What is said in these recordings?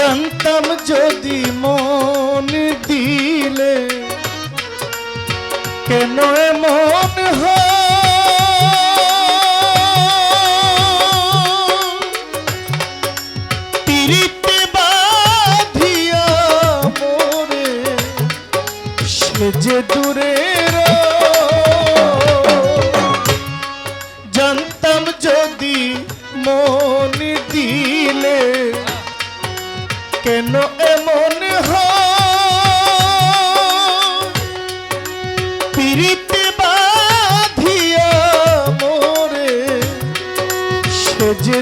জানতাম যদি মন দিলে কেন মোরে সে যে দূরের জানতাম যদি মন দিলে কেন এমন পিরিতে বাধিয়া মোরে সে যে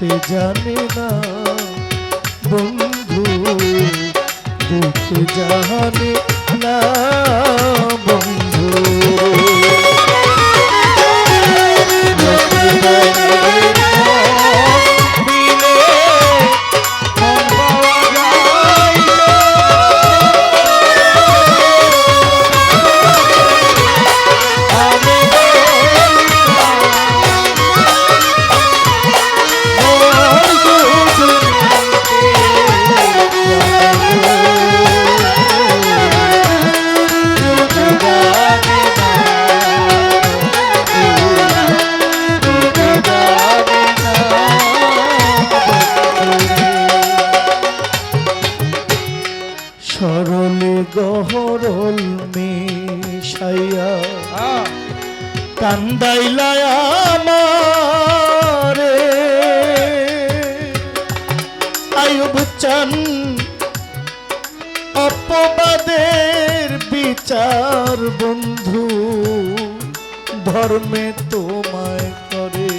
দিতে জানে না। বন্ধু দিতে জানে না। কান্দাইলা আমারে আয়ুব চান অপবাদের বিচার বন্ধু ধর্মে তোমায় করে।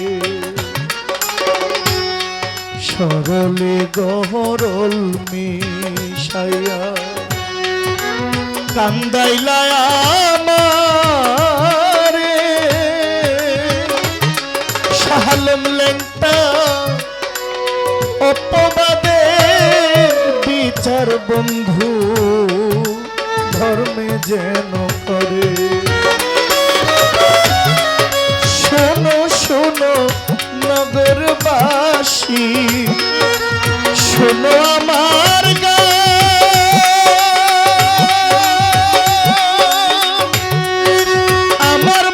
সরলে গহরল মিশাইয়া কান্দাইলা বিচার বন্ধু ধর্মে যেন করে শোনো শোনো নগরবাসী শোনো আমার। আমার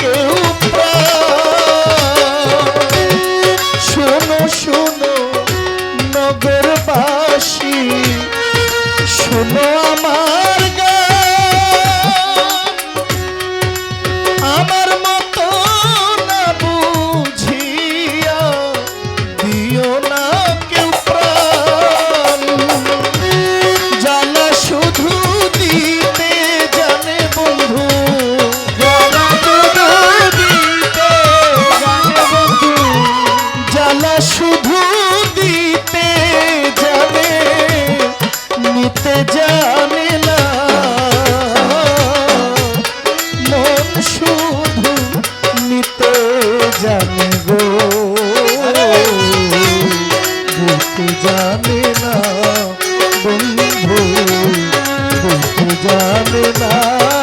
কেউ শোনো জানে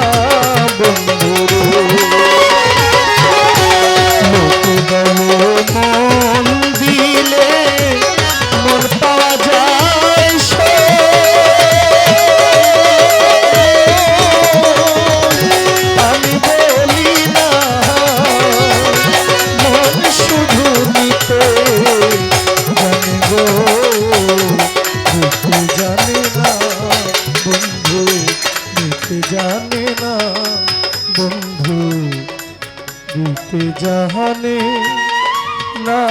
জানে না বন্ধু দিতে জাহানে না